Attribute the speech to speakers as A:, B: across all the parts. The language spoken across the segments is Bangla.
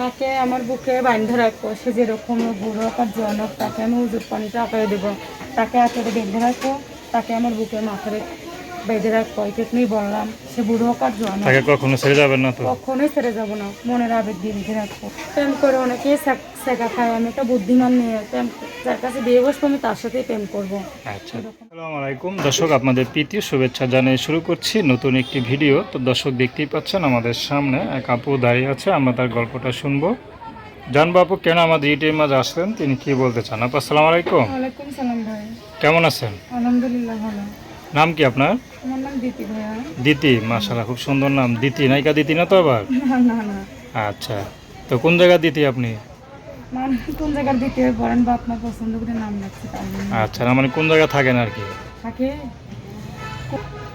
A: তাকে আমার বুকে বান্ধে রাখব। সে যেরকম বুড়ো আর জোয়ান হোক তাকে আমি উজুর পানিটা আঁকড়ে দেবো। তাকে আঁকড়ে বেঁধে রাখব, তাকে আমার বুকে মাথায় বেঁধে রাখব এইটুকুনি বললাম সে বুড়ো হোক আর জোয়ান
B: তাকে কখনো ছেড়ে যাবেন না তো?
A: কখনোই ছেড়ে যাব না। মনের আবেগ দিয়ে রেখে রাখব। প্রেম করে অনেকেই শেখ- খায় আমি একটা বুদ্ধিমান নিয়ে প্রেম যার কাছে বিয়ে বসবো আমি তার সাথেই প্রেম করব।
B: আচ্ছা। আসসালামু আলাইকুম। দর্শক আপনাদের প্রীতীয় শুভেচ্ছা জানিয়ে শুরু করছি নতুন একটি ভিডিও। তো দর্শক দেখতেই পাচ্ছেন আমাদের সামনে এক আপু দাঁড়িয়ে আছে। আমরা তার গল্পটা শুনব। জানব আপু কেন আমাদের ইউটিউবের মাঝে আসলেন? তিনি কি বলতে চান? আপু আসসালামু আলাইকুম।
A: ওয়ালাইকুম সালাম ভাই।
B: কেমন আছেন?
A: আলহামদুলিল্লাহ ভালো।
B: নাম কি আপনার?
A: দিতি
B: মাশাআল্লাহ খুব সুন্দর নাম। দিতি নায়িকা দিতি না তো আবার? আচ্ছা তো কোন জায়গা দিতি আপনি?
A: কোন জায়গার দিতে বলেন বা আপনার পছন্দ করে নাম রাখছে
B: আচ্ছা না মানে কোন জায়গা থাকেন আর কি?
A: থাকে।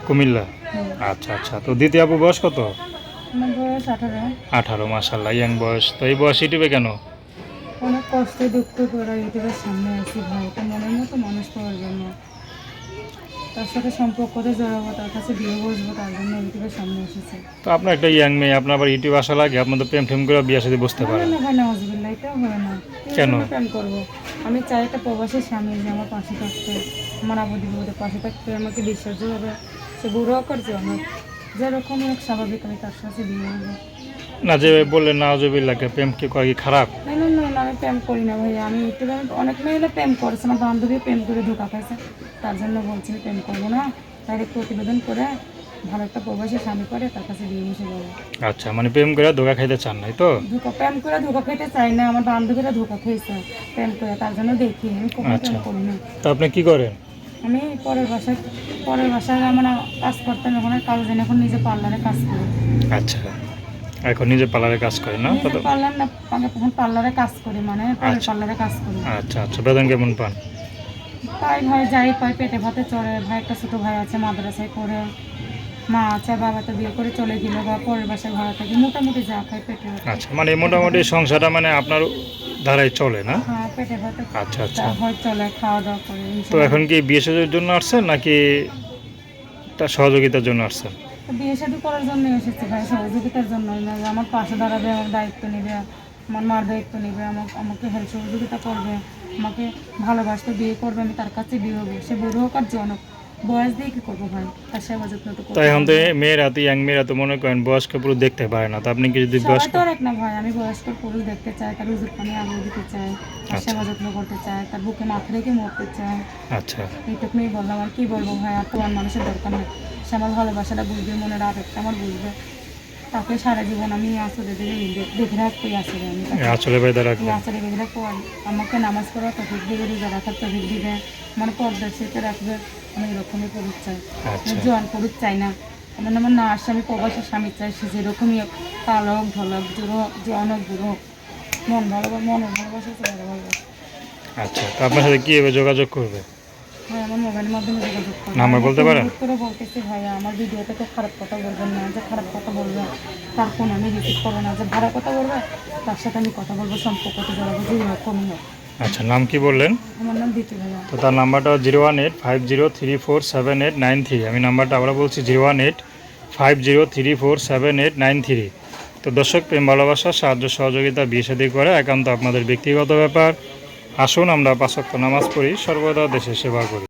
B: কুমিল্লা? আচ্ছা আচ্ছা তো আপু বয়স কত?
A: বয়স আঠারো।
B: আঠারো মাসাল্লাহ ইয়াং বয়স। তো এই বয়স ইউটিউবে কেন?
A: অনেক কষ্ট দুঃখ করে ইউটিউবের সামনে আছি ভাই তো মনের মতো মানুষ পাওয়ার জন্য। তার সাথে সম্পর্কতে জড়াবো তার কাছে বিয়ে বসবো তার জন্য ইউটিউবের সামনে এসেছে।
B: তো আপনার একটা ইয়াং মেয়ে আপনার আবার ইউটিউব আসা লাগে আপনার তো প্রেম টেম করে বিয়ে সাথে বসতে
A: না
B: পারেন
A: না ভাই নওয়াজবিল্লাহ এটাও হবে না
B: কেন?
A: প্রেম করব। আমি চাই একটা প্রবাসী স্বামী যে আমার পাশে থাকতে আমার আবদি বিপদের পাশে থাকতে আমাকে বিশ্বাস হবে সে বুড়ো জন হোক যেরকম স্বাভাবিক আমি তার সাথে বিয়ে হব।
B: না যে বললেন না অজবিল্লাকে প্রেম কি করে কি খারাপ?
A: না না না না, আমি প্রেম করি না ভাইয়া। আমি আমি অনেক মেয়েরা প্রেম করেছে আমার বান্ধবী প্রেম করে ধোকা খাইছে। তার জন্য বলছি আমি প্রেম করব না। ডাইরেক্ট প্রতিবেদন করে ভালো একটা প্রবাসী স্বামী করে তার কাছে বিয়ে বসে যাব।
B: আচ্ছা মানে প্রেম করে ধোকা খাইতে চান নাই তো?
A: ধোকা প্রেম করে ধোকা খেতে চাই না আমার বান্ধবীরা ধোকা খেয়েছে প্রেম করে তার জন্য দেখি আমি কখনো
B: আচ্ছা।
A: প্রেম করি না।
B: তো আপনি কি করেন?
A: আমি পরের বাসায় পরের বাসায় আমার কাজ করতাম এখন আর কাজ জানি এখন নিজে পার্লারে কাজ করি।
B: আচ্ছা। এখন নিজে পার্লারে কাজ করেন না?
A: নিজে পার্লার না আমি এখন পার্লারে কাজ করি মানে
B: আচ্ছা।
A: পার্লারে কাজ করি।
B: আচ্ছা আচ্ছা। বেতন কেমন পান?
A: তাই ভাই যাই পাই পেটে ভাতে চড়ে। ভাই একটা ছোটো ভাই আছে মাদ্রাসায় করে মা আছে বাবা তো বিয়ে করে চলে গেলো বা পরের বাসায় ভাড়া থাকি। মোটামুটি যা খাই পেটে
B: আচ্ছা মানে মোটামুটি সংসারটা মানে আপনার ধারায় চলে না?
A: হ্যাঁ পেটে ভাতে
B: আচ্ছা আচ্ছা।
A: হয় চলে খাওয়া দাওয়া করে
B: তো এখন কি বিয়ে সাজের জন্য আসছেন নাকি তার সহযোগিতার জন্য আসছেন?
A: বিয়ে শাদী করার জন্য এসেছি ভাই সহযোগিতার জন্য আমার পাশে দাঁড়াবে, আমার দায়িত্ব নেবে, আমার মার দায়িত্ব নেবে, আমাকে আমাকে হেল্প সহযোগিতা করবে, আমাকে ভালোবাসতে বিয়ে করবে, আমি তার কাছে বিয়ে হব, সে বুড়ো হোক আর জনক বয়স দিয়ে কি করব ভাই? তার সেবা যত্ন তো করব
B: এখন তো মেয়েরা তো ইয়াং মেয়েরা তো মনে করেন বয়স্ক পুরুষ দেখতে পারে না তো আপনি কি যদি বয়স্ক
A: তো এক না ভাই আমি বয়স্ক পুরুষ দেখতে চাই তার উজুর পানি আলো দিতে চাই তার
B: আচ্ছা।
A: সেবা যত্ন করতে চাই তার বুকে মাথা রেখে মরতে চাই।
B: আচ্ছা।
A: এইটুকুই বললাম আর কি বলব ভাই আর তোমার মানুষের দরকার নেই। সে আমার ভালোবাসাটা বুঝবে মনের আবেগটা আমার বুঝবে। তাকে সারা জীবন আমি আসলে দেখে রাখতেই আসলে আমি।
B: আসলে
A: দেখে রাখব। আমাকে নামাজ পড়া তফিক দিবে রোজা রাখার তফিক দিবে। মানে পর্দার সেটা রাখবে। আমি এরকমই পুরুষ চাই।
B: আচ্ছা।
A: জোয়ান পুরুষ চাই না। আমার আমার না আসে আমি প্রবাসী স্বামী চাই সে যেরকমই হোক, কালো হোক ঢলক জোরো হোক জোয়ান হোক বুড়ো হোক। মন ভালো মনের ভালোবাসা
B: আচ্ছা আপনার সাথে কীভাবে যোগাযোগ করবে?
A: ভাই আমার মোবাইলের মাধ্যমে যোগাযোগ করুন
B: নাম্বার বলতে পারেন?
A: করে বলতেছি আমার ভিডিওতে তো খারাপ কথা বলবেন না যে খারাপ কথা বলবে তার ফোন আমি রিসিভ করব না যে ভাড়া কথা বলবে তার সাথে আমি কথা বলব সম্পর্কতে জড়াবো যে হোক
B: আচ্ছা নাম কি বললেন?
A: আমার নাম দিতি ভাইয়া।
B: তো তার নাম্বারটা zero one eight five zero three four seven eight nine three. আমি নাম্বারটা আবার বলছি zero one eight five zero three four seven eight nine three. তো দর্শক প্রেম ভালোবাসা সাহায্য সহযোগিতা বিয়ে করে একান্ত আপনাদের ব্যক্তিগত ব্যাপার। আসুন আমরা পাঁচক্ত নামাজ পড়ি সর্বদা দেশে সেবা করি।